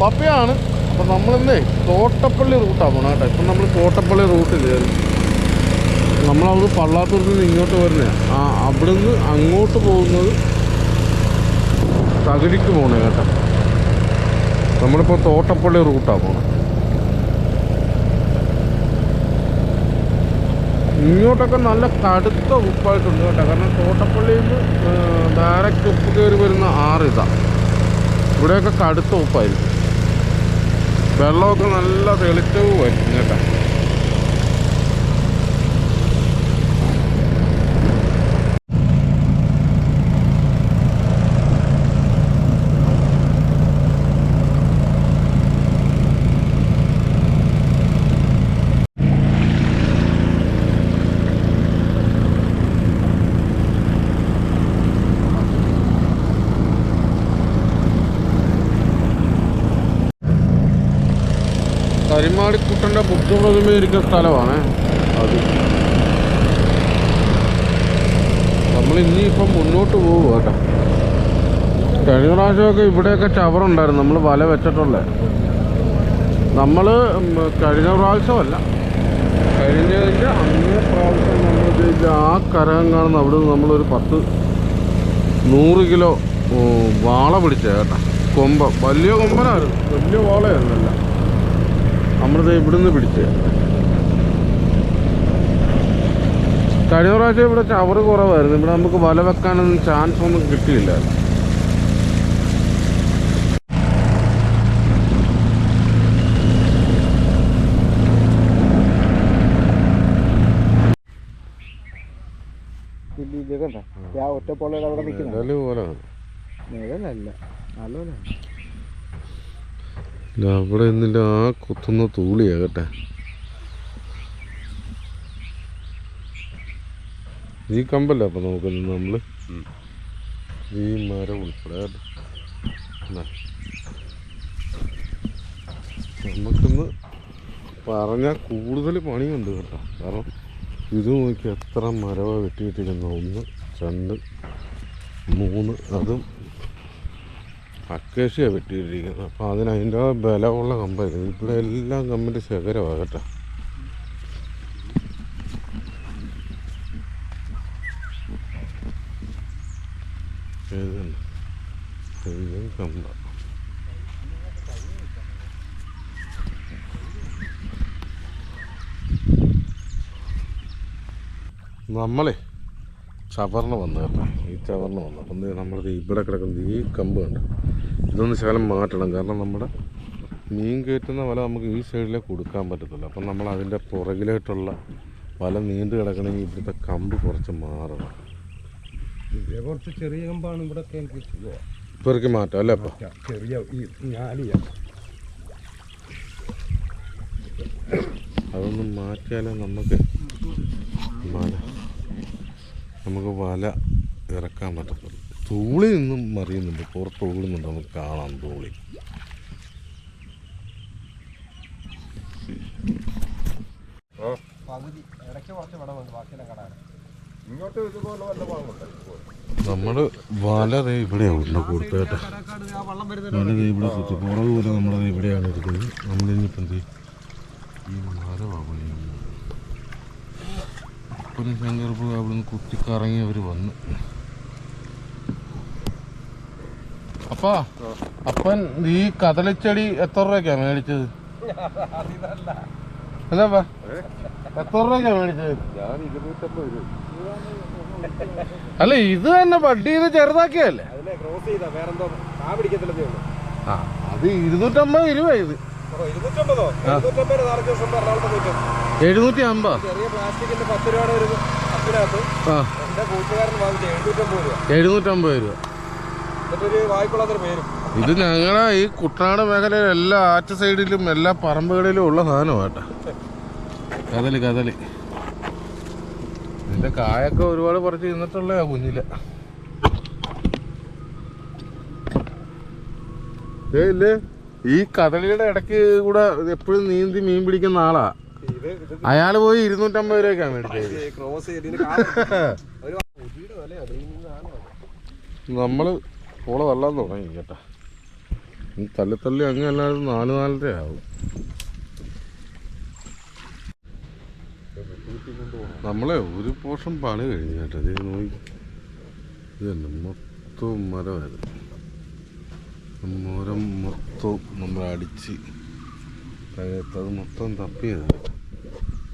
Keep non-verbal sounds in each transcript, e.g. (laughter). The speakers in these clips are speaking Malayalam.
പപ്പയാണ്. അപ്പം നമ്മളിന്നേ തോട്ടപ്പള്ളി റൂട്ടാണ് പോണേ കേട്ടോ. ഇപ്പം നമ്മൾ തോട്ടപ്പള്ളി റൂട്ടിൽ കയറി നമ്മളവിടെ പള്ളാത്തൂരിൽ നിന്ന് ഇങ്ങോട്ട് വരുന്നത് ആ അവിടുന്ന് അങ്ങോട്ട് പോകുന്നത് തകഴിക്ക് പോണേ കേട്ടോ. നമ്മളിപ്പോൾ തോട്ടപ്പള്ളി റൂട്ടാണ് പോണേ. ഇങ്ങോട്ടൊക്കെ നല്ല കടുത്ത ഉപ്പായിട്ടുണ്ട് കേട്ടോ. കാരണം തോട്ടപ്പള്ളിയിൽ നിന്ന് ഡയറക്റ്റ് ഉപ്പ് കയറി വരുന്ന ആറ് ഇതാ ഇവിടെയൊക്കെ കടുത്ത ഉപ്പായിരിക്കും. വെള്ളമൊക്കെ നല്ല തെളിച്ചവുമായിരിക്കും കേട്ടോ. കരിമാടിക്കുട്ടന്റെ ബുദ്ധപ്രതിമ ഇരിക്കുന്ന സ്ഥലമാണ് അത്. നമ്മൾ ഇനിയിപ്പം മുന്നോട്ട് പോകും കേട്ടോ. കഴിഞ്ഞ പ്രാവശ്യമൊക്കെ ഇവിടെയൊക്കെ ചവറുണ്ടായിരുന്നു നമ്മൾ വല വെച്ചിട്ടുള്ളത് നമ്മൾ കഴിഞ്ഞ പ്രാവശ്യമല്ല കഴിഞ്ഞതിന്റെ അങ്ങേ പ്രാവശ്യം നമ്മൾ ചെയ്ത ആ കരകം കാണുന്ന അവിടെ നിന്ന് നമ്മളൊരു പത്ത് നൂറ് കിലോ വാള പിടിച്ച കേട്ടോ. കൊമ്പ. വലിയ കൊമ്പനായിരുന്നു വലിയ വാളയായിരുന്നല്ല. നമ്മളിത് ഇവിടുന്ന് പിടിച്ച്. കഴിഞ്ഞ പ്രാവശ്യം ഇവിടെ ചവറ് കുറവായിരുന്നു. ഇവിടെ നമുക്ക് വല വെക്കാനൊന്നും ചാൻസ് ഒന്നും കിട്ടിയില്ല. ആ ഒറ്റ അവിടെ നിൽക്കുന്നത് നല്ല പോലെ നല്ല നല്ലപോലെ ഇല്ല, അവിടെ നിന്നില്ല ആ കുത്തുന്ന തൂളിയാകട്ടെ ഈ കമ്പല്ല അപ്പൊ നമുക്ക് നമ്മൾ? ഈ മരം ഉൾപ്പെടെ. നമുക്കിന്ന് പറഞ്ഞാൽ കൂടുതൽ പണിയുണ്ട് കേട്ടോ. കാരണം ഇത് നോക്കി എത്ര മരമാണ് വെട്ടിയിട്ടിരിക്കുന്ന ഒന്ന് രണ്ട് മൂന്ന് അതും അക്കേഷ്യ വെട്ടിയിട്ടിരിക്കുന്നത് അപ്പോൾ അതിന് അതിന്റെ ബലമുള്ള കമ്പായിരുന്നു ഇവിടെ എല്ലാം കമ്പിന്റെ ശേഖരമാണ് കേട്ടോ ഇതും കമ്പ. നമ്മളെ ചവറിന് വന്നു കേട്ടോ. ഈ ചവറിന് വന്നു. അപ്പം ദേ നമ്മളിത് ഇവിടെ കിടക്കുന്നത് ഈ കമ്പ് കണ്ട്? ഇതൊന്ന് ശകലം മാറ്റണം. കാരണം നമ്മുടെ മീൻ കയറ്റുന്ന വല നമുക്ക് ഈ സൈഡിലേ കൊടുക്കാൻ പറ്റത്തില്ല. അപ്പം നമ്മൾ അതിന്റെ പുറകിലായിട്ടുള്ള വല നീണ്ടു കിടക്കണമെങ്കിൽ ഇവിടുത്തെ കമ്പ് കുറച്ച് മാറണം. കുറച്ച് ചെറിയ കമ്പാണ് ഇവിടെ പെറുക്കി മാറ്റാം അല്ലേ അപ്പം? ചെറിയ അതൊന്ന് മാറ്റിയാലേ നമുക്ക് വല നമുക്ക് വല ഇറക്കാൻ പറ്റത്തുള്ളൂ. തൂളി നിന്നും മറിയുന്നുണ്ട്. പുറത്ത് ഓടുന്നുണ്ട് നമുക്ക് കാണാം തൂളി. നമ്മൾ ഇടയ്ക്ക് കുറച്ച് വിടവുണ്ട് ബാക്കിയെല്ലാം കടാണ് ഇങ്ങോട്ട് ഇതുപോലെ വല്ല ഭാഗമുണ്ട് നമ്മൾ വല ദേ ഇവിടെയാണ് ഉണ്ട് ദേ ഇവിടെ കുത്തി പുറകു പോലെ നമ്മളത് ഇവിടെയാണ് ഇരിക്കുന്നത് നമ്മളിനിപ്പം എന്ത്? ഈ മരമാണ് ഒരു ശങ്കർപ്പ് അവിടുന്ന് കുത്തിക്കറങ്ങി അവർ വന്നു. അപ്പാ അപ്പൻ ഈ കദളിച്ചെടി എത്ര രൂപയ്ക്കാ മേടിച്ചത്? അല്ലപ്പാ എത്ര രൂപയ്ക്കാ മേടിച്ചത്? അല്ല ഇത് തന്നെ ബഡ് ചെയ്ത് ചെറുതാക്കിയല്ലേ ആ അത് ഇരുന്നൂറ്റമ്പത് രൂപ ഇത്. എഴുന്നൂറ്റി അമ്പത് എഴുന്നൂറ്റമ്പത് രൂപ. ഇത് ഞങ്ങളെ ഈ കുട്ടനാട് മേഖലയിൽ എല്ലാ ആറ്റ് സൈഡിലും എല്ലാ പറമ്പുകളിലും ഉള്ള സാധനം കേട്ടോ. കഥൽ കഥൽ. ഇതിന്റെ കായൊക്കെ ഒരുപാട് പറിച്ച് തിന്നിട്ടുള്ള കുഞ്ഞില. ഏ ഇല്ലേ? ഈ കഥലിയുടെ ഇടയ്ക്ക് കൂടെ എപ്പോഴും നീന്തി മീൻ പിടിക്കുന്ന ആളാ. അയാൾ പോയി ഇരുന്നൂറ്റമ്പത് രൂപയ്ക്കാണ് മേടിച്ചത്. ക്രോസ് (laughs) അത്. തള്ളാൻ തുടങ്ങി കേട്ടാ ഇനി തള്ളി തള്ളി അങ്ങ് അല്ലാതെ നാല് നാലര ആവും. നമ്മളെ ഒരു പോർഷൻ പണി കഴിഞ്ഞു കേട്ടോ. ഇത് നോക്കി ഇത് തന്നെ മൊത്തവും മരമായിരുന്നു മരം മൊത്തവും നമ്മൾ അടിച്ച് തകർത്തത് മൊത്തം തപ്പിയത്.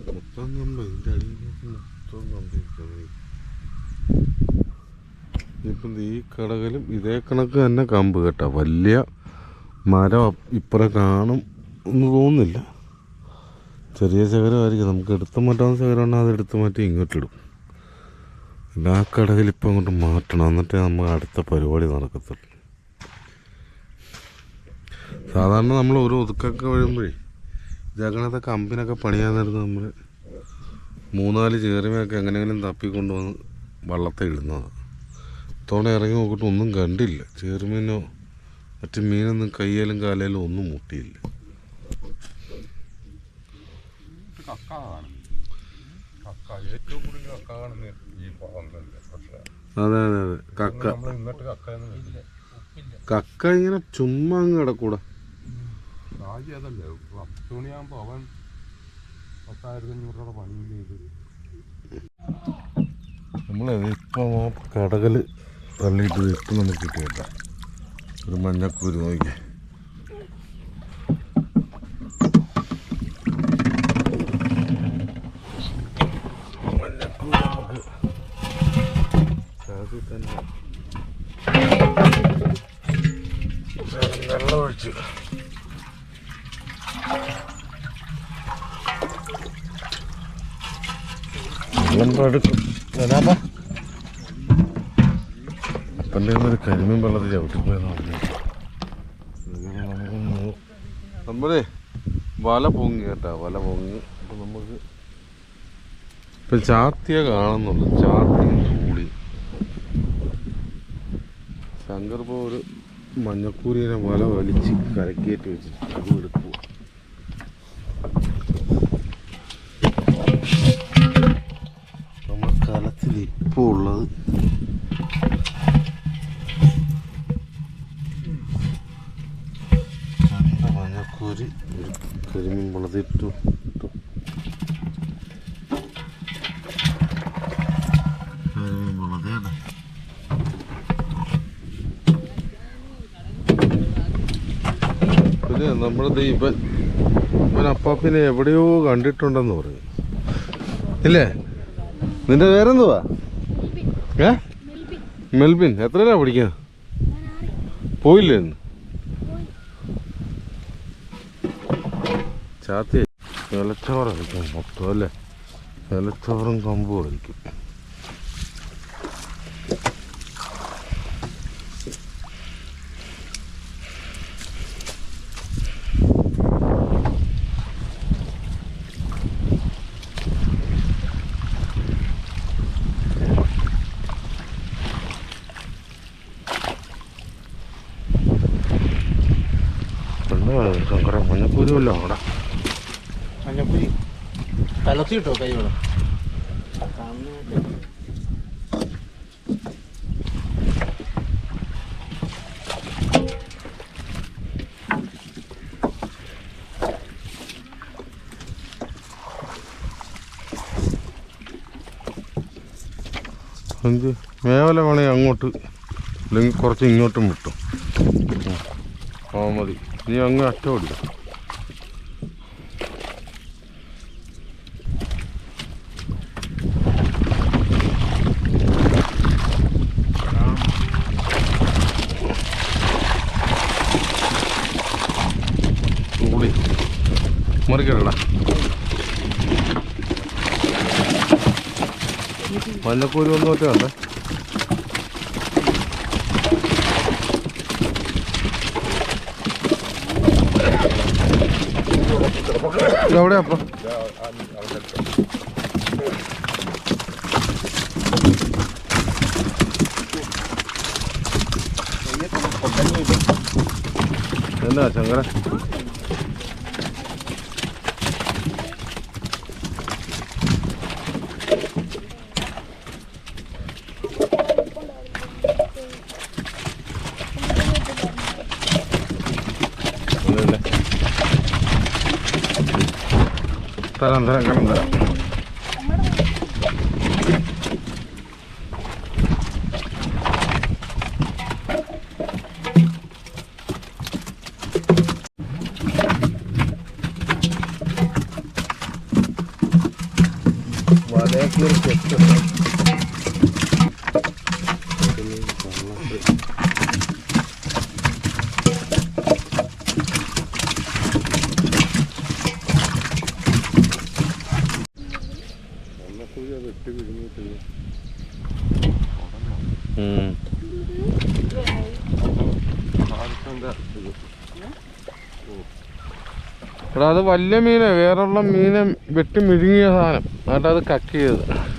മൊത്തം നമ്മൾ ഇതിന്റെ അടിയിലേക്ക് മൊത്തം തപ്പിയിരിക്കുന്നത് ഇപ്പം ഈ കടകലും ഇതേ കണക്ക് തന്നെ കമ്പ് കേട്ടോ. വലിയ മരം ഇപ്പറ കാണും എന്ന് തോന്നുന്നില്ല. ചെറിയ ശകരമായിരിക്കും നമുക്ക് എടുത്ത് മാറ്റാവുന്ന ശകരമാണ് അത് എടുത്ത് മാറ്റി ഇങ്ങോട്ടിടും എല്ലാ കടകിൽ ഇപ്പം അങ്ങോട്ട് മാറ്റണം. എന്നിട്ടേ നമ്മൾ അടുത്ത പരിപാടി നടക്കത്തുള്ളൂ. സാധാരണ നമ്മൾ ഒരു ഒതുക്കൊക്കെ വരുമ്പോഴേ ഇതാക്കണത്തെ കമ്പിനൊക്കെ പണിയാൻ നേരത്ത് നമ്മൾ മൂന്നാൽ ചേരുമയൊക്കെ എങ്ങനെയെങ്കിലും തപ്പിക്കൊണ്ടുവന്ന് വള്ളത്തെ ഇടുന്നതാണ്. ഇത്തവണ ഇറങ്ങി നോക്കിയിട്ട് ഒന്നും കണ്ടില്ല. ചെറുമീനോ മറ്റു മീനൊന്നും കയ്യിലും കാലയിലും ഒന്നും മുട്ടിയില്ല. അതെ അതെ അതെ. കക്ക. കക്ക ഇങ്ങനെ ചുമ്മാ അങ്ങ് കിടക്കൂടാ. അതല്ലേ പത്ത് മണിയാകുമ്പോൾ അവൻ പത്തായിരത്തി അഞ്ഞൂറ് രൂപ പണിയും ചെയ്ത് നമ്മളെ ഇപ്പം ആ കടകൽ തള്ളിയിട്ട് ഇട്ട് നമുക്ക് കിട്ടിയേക്കാം ഒരു മഞ്ഞക്കൂര് നോക്കി. തന്നെ. വെള്ളം എടുക്കും. അപ്പന്റെ ഒരു കരിമീൻ വെള്ളത്തിൽ ചവിട്ടിപ്പോയെന്ന് വല പൊങ്ങി കേട്ടാ വല പൊങ്ങി. അപ്പം നമുക്ക് ഇപ്പം ചാത്തിയെ കാണുന്നുള്ളു. ചാത്തിയും ശങ്കർ ഇപ്പോൾ ഒരു മഞ്ഞക്കൂരിനെ വല വലിച്ച് കരക്കേറ്റ് വെച്ചിട്ട് അത് എടുക്കുക നമ്മുടെ കലത്തിൽ ഇപ്പോൾ ഉള്ളത് നല്ല മഞ്ഞക്കൂരി ഒരു കരിമീൻ വെള്ളത്തിട്ടു ഇട്ടു കരിമീൻ വെള്ളത്തിയാണ് നമ്മുടെ ഇവൻ ഇവൻ അപ്പാപ്പിനെ എവിടെയോ കണ്ടിട്ടുണ്ടെന്ന് പറഞ്ഞു. ഇല്ലേ? നിന്റെ പേരെന്തുവാ? ഏ? മെൽബിൻ. എത്രയാ പഠിക്കുന്നത്? പോയില്ലേ ഇന്ന്? ചാത്തി ഇലച്ചോറായിരിക്കും മൊത്തം അല്ലേ? ഇലച്ചോറും കമ്പും ആയിരിക്കും പെണ്ണ് ശങ്കര മഞ്ഞപ്പൂരുമല്ലോ അവിടെ മഞ്ഞപ്പൊരി കലത്തി കൈയോടെ? എന്ത്? മേവല വേണേ അങ്ങോട്ട്. അല്ലെങ്കിൽ കുറച്ച് ഇങ്ങോട്ടും വിട്ടു. ആ മതി. നീ അങ്ങ് അറ്റം ഓടിക്കും കൂടി മറിക്കടടാ മല്ലക്കൂരി ഒന്നും ഒറ്റ എവിടെയാ അപ്പൊ? എന്നാ ശങ്കര? തരാം തരാം കടം തരാം വലയൊക്കെ അത് വലിയ മീനെ വേറെയുള്ള മീനെ വെട്ടി മിഴുങ്ങിയ സാധനം. എന്നിട്ട് അത് കക്കിയത് മഞ്ഞ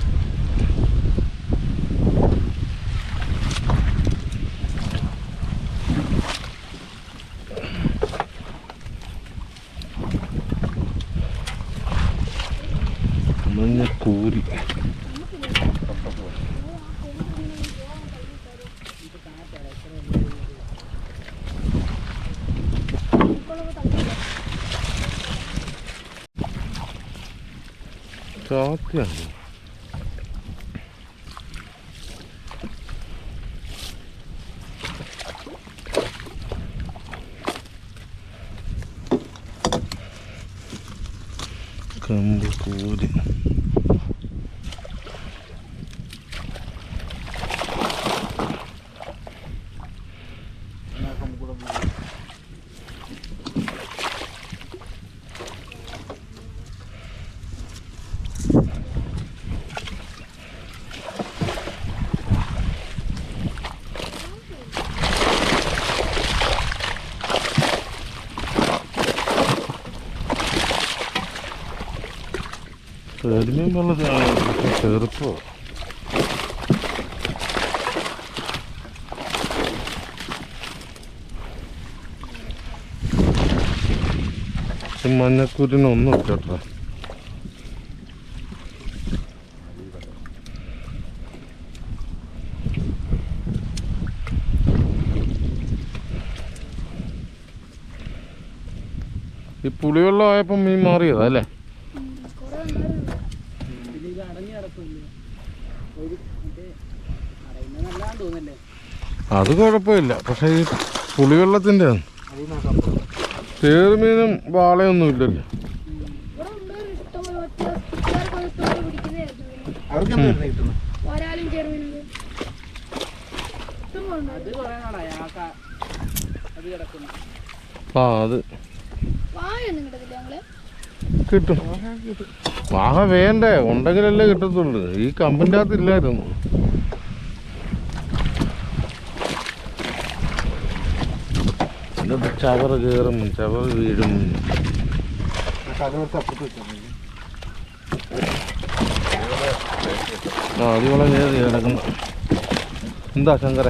짝도 안 그럼 뭐, 뭐 어디? കരിമീൻ വെള്ള ചെറുപ്പോ. മഞ്ഞക്കൂരിനൊന്നും കേട്ടോ ഈ പുളിവെള്ളം ആയപ്പോൾ മീൻ മാറിയതാ അത് കുഴപ്പമില്ല. പക്ഷെ ഈ പുളിവെള്ളത്തിന്റെ തേറുമീനും വാളയൊന്നും ഇല്ലല്ലോ. ചെറുമീനും കിട്ടും. വാഹ വേണ്ടേ? ഉണ്ടെങ്കിലല്ലേ കിട്ടത്തുള്ളൂ. ഈ കമ്പിന്റെ അകത്ത് ഇല്ലായിരുന്നു ഇത് ചവർ കയറും ചവർ വീഴും. ആ അതിവളെ കയറി കിടക്കുന്നു. എന്താ ശങ്കര?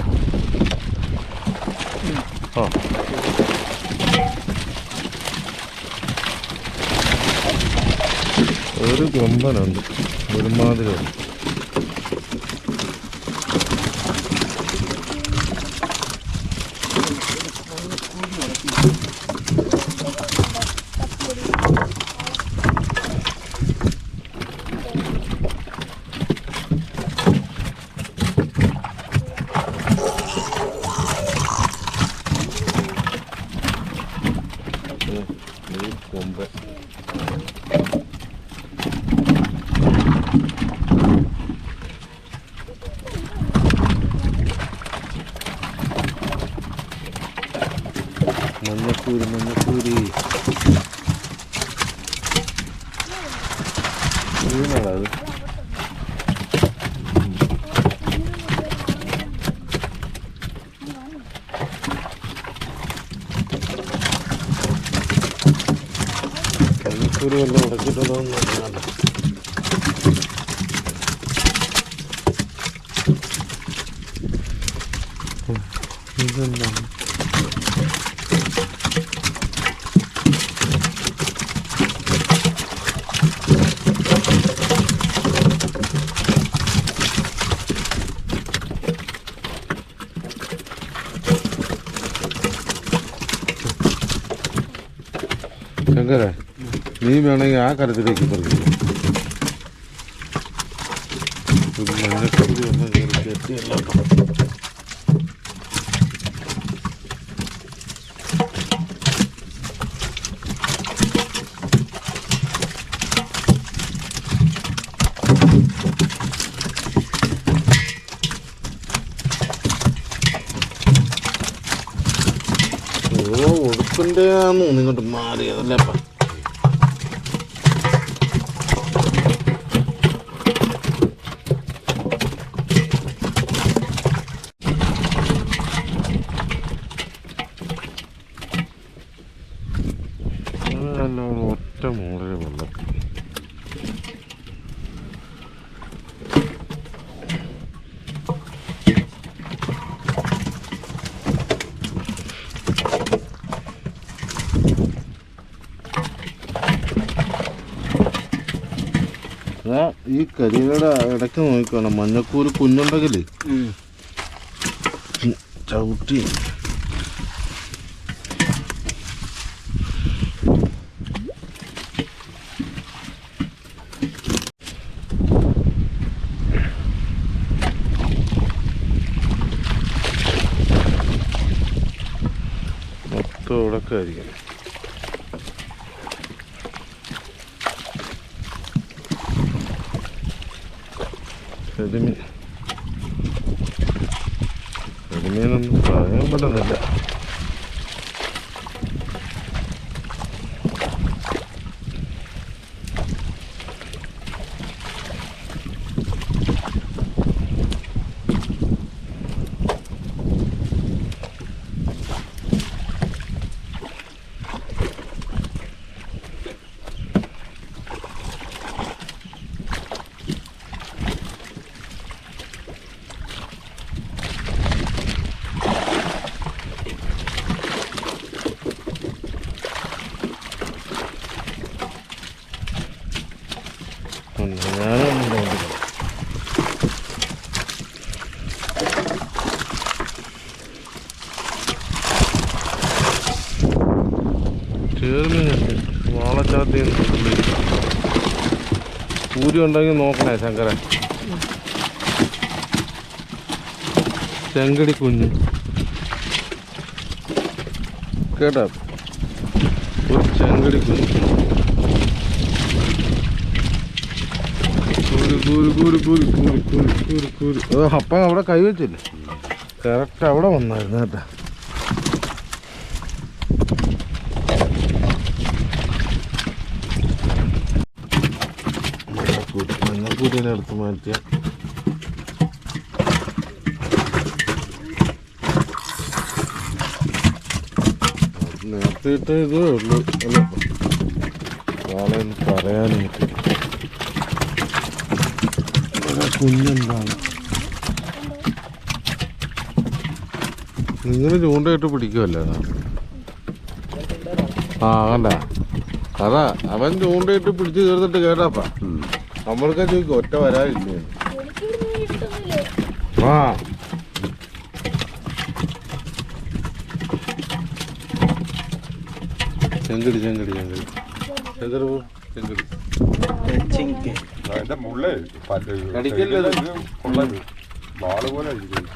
ആ. ഒരു കൊമ്പനുണ്ട് ഒരുമാതിരി ഉണ്ട്. ഈ കൊമ്പൻ മഞ്ഞക്കൂരി മഞ്ഞക്കൂരി വീണതാ അത് മഞ്ഞക്കൂരി വല്ലതും ഉടക്കിട്ടുണ്ടോ എന്ന് വേണമെങ്കിൽ ആ കരത്തിലേക്ക് പറിക്കും മഴക്കുടി ഒന്ന് കയറി കെട്ടി എല്ലാം ഒടുപ്പിന്റെ ആണെന്ന് തോന്നുന്നു ഇങ്ങോട്ട് മാറിയതല്ലേപ്പാ ദാ ഈ കരിയുടെ ഇടയ്ക്ക് നോക്കണം മഞ്ഞക്കൂര് കുഞ്ഞുണ്ടെങ്കിൽ ചവിട്ടി. മൊത്തം ഇവിടൊക്കെ Nadumi. Nadumi naman tayo. Ang badang ചേർമീനുണ്ട് വാളച്ചാത്തിയുണ്ട് puri ഉണ്ടെങ്കിൽ നോക്കണേ ശങ്കര. ചെങ്കടി കുഞ്ഞ്. കേട്ടോ? ഒരു ചെങ്കടി കുഞ്ഞ്. അപ്പം അവിടെ കൈവച്ചില്ലേ? കറക്റ്റ് അവിടെ വന്നായിരുന്നു കേട്ടോ. മഞ്ഞക്കൂരിനെ എടുത്ത് മാറ്റിയ. നേരത്തെ ഇതേ ഉള്ളൂ. അല്ല നാളെയൊന്നും പറയാനും പറ്റില്ല. ഇവിടെ കുഞ്ഞെന്താണ്? നിങ്ങൾ ചൂണ്ടയിട്ട് പിടിക്കുമല്ലേ ആ അല്ല അതാ അവൻ ചൂണ്ടയിട്ട് പിടിച്ച് തീർന്നിട്ട് കേട്ടാപ്പാ നമ്മൾക്കാ ചോദിക്കും ഒറ്റ വരാനില്ലേ? ആ. ചെങ്കടി ചെങ്കടി ചെങ്കടി. ചെങ്കടി ചെങ്കടി. അതിന്റെ മുള്ളേ പല്ല് കടിക്കല്ലേ ഇത്? വാൾ പോലെ ഇരിക്കുന്നു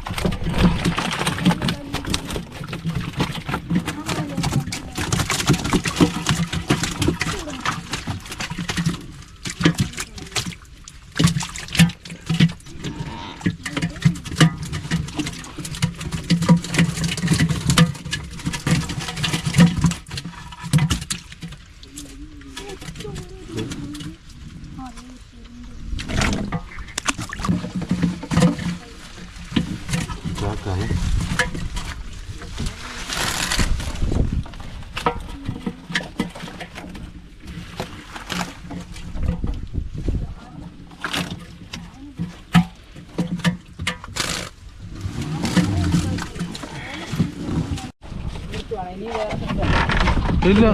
ഇല്ല.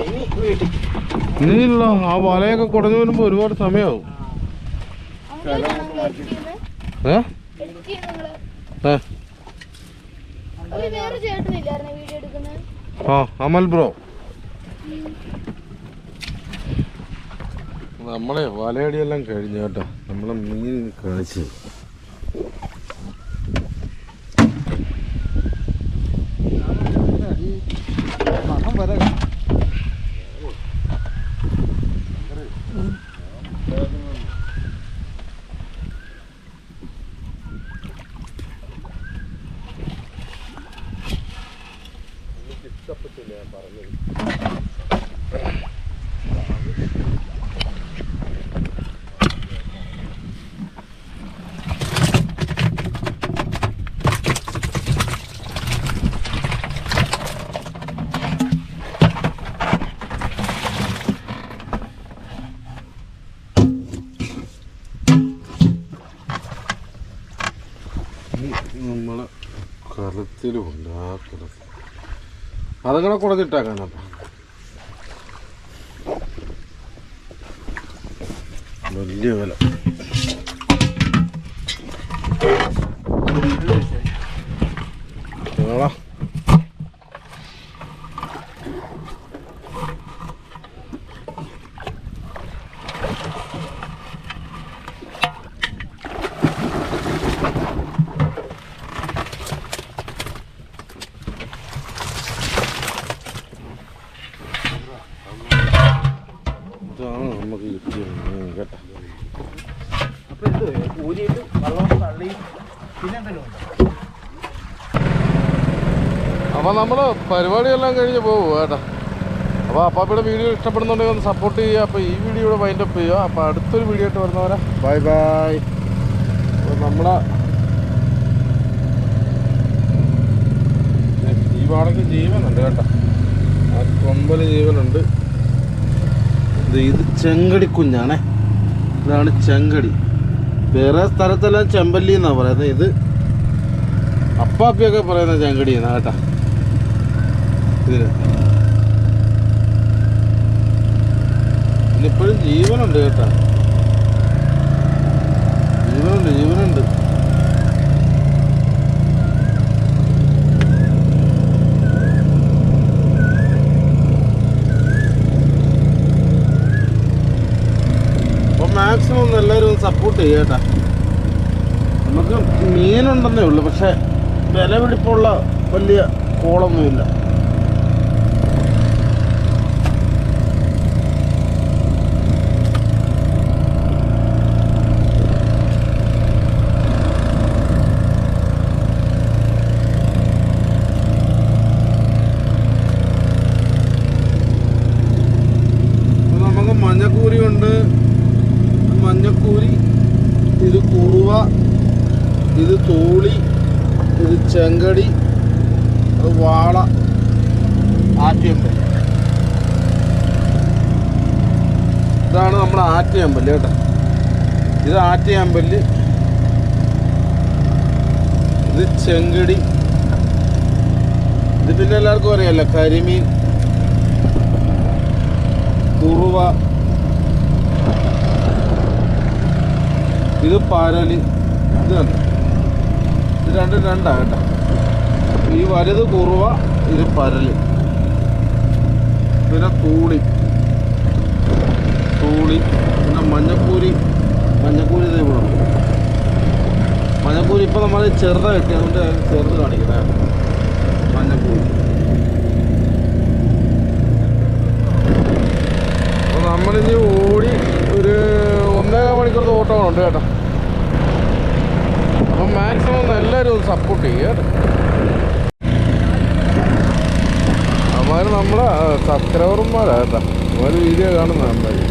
ഇനിയില്ല. ആ വലയൊക്കെ കുടഞ്ഞു വരുമ്പോ ഒരുപാട് സമയാവും. അമൽ ബ്രോ. നമ്മളെ വലയടിയെല്ലാം കഴിഞ്ഞു കേട്ടോ. നമ്മളെ മീൻ കാണിച്ചു. വരെ നമ്മളെ കറുത്തിലുമുണ്ട് ആ കറുത്ത് അതങ്ങനെ കുറച്ചിട്ടേക്കാനപ്പം വലിയ വില നിങ്ങളാ ഇതാണ് നമുക്ക് കിട്ടിയ മീൻ കേട്ടോ അപ്പൊ ഇത് ഊരിയിട്ട് വെള്ളം തള്ളി പിന്നെ എന്തെങ്കിലും ഉണ്ടോ അപ്പോൾ നമ്മൾ പരിപാടിയെല്ലാം കഴിഞ്ഞ് പോകും കേട്ടോ. അപ്പോൾ അപ്പാപ്പയുടെ വീഡിയോ ഇഷ്ടപ്പെടുന്നുണ്ടെങ്കിൽ ഒന്ന് സപ്പോർട്ട് ചെയ്യുക. അപ്പോൾ ഈ വീഡിയോ ഇവിടെ വൈൻഡപ്പ് ചെയ്യുക. അപ്പോൾ അടുത്തൊരു വീഡിയോ ആയിട്ട് വരുന്നവരെ ബൈ ബൈ അപ്പോൾ നമ്മുടെ ഈ ജീവനുണ്ട് കേട്ടോ. ആ കൊമ്പൽ ജീവനുണ്ട് ഇത് ചെങ്കടി കുഞ്ഞാണേ. ഇതാണ് ചെങ്കടി. വേറെ സ്ഥലത്തെല്ലാം ചെമ്പല്ലി എന്നാണ് പറയുന്നത്. ഇത് അപ്പാപ്പിയൊക്കെ പറയുന്ന ചെങ്കടി എന്നാ കേട്ടാ. ഇതിന് ഇതിനിപ്പോഴും ജീവനുണ്ട് കേട്ടോ. ജീവനുണ്ട് ജീവനുണ്ട്. മാക്സിമം ഒന്ന് എല്ലാവരും സപ്പോർട്ട് ചെയ്യുക കേട്ടാ. നമുക്ക് മീനുണ്ടെന്നേ ഉള്ളൂ പക്ഷെ വില പിടിപ്പുള്ള വലിയ കോളൊന്നുമില്ല ഇപ്പൊ നമുക്ക് മഞ്ഞക്കൂരി ഉണ്ട് മഞ്ഞക്കൂരി ഇത് കുറുവ ഇത് തോളി ഇത് ചെങ്കടി അത് വാള ആറ്റിയമ്പൽ ഇതാണ് നമ്മുടെ ആറ്റിയമ്പൽ കേട്ടോ ഇത് ആറ്റിയമ്പൽ ഇത് ചെങ്കടി. ഇത് പിന്നെ എല്ലാവർക്കും അറിയാമല്ലോ കരിമീൻ കുറുവ ഇത് പാരലി. ഇത്? ഇത് രണ്ടും രണ്ടാകട്ടെ. ഈ വലുത് കുറുവ ഇത് പരൽ. പിന്നെ തൂളി. തൂളി പിന്നെ മഞ്ഞക്കൂരി മഞ്ഞക്കൂരി ഇതേപോലെ മഞ്ഞക്കൂരി ഇപ്പം നമ്മൾ ചെറുതായിട്ട് അതുകൊണ്ട് ചെറുത് കാണിക്കുന്നത് മഞ്ഞക്കൂരി അപ്പോൾ നമ്മളിനി ഓടി ഒരു ഒന്നേകാൽ മണിക്കൂറത്തെ തോട്ടമാണുണ്ട് കേട്ടോ. അപ്പം മാക്സിമം എല്ലാവരും ഒന്ന് സപ്പോർട്ട് ചെയ്യുക കേട്ടോ. അവന്മാർ നമ്മളെ സബ്സ്ക്രൈബർമാരാ കേട്ടോ. ഒരു വീഡിയോ കാണുന്നതാണ് നന്നായി.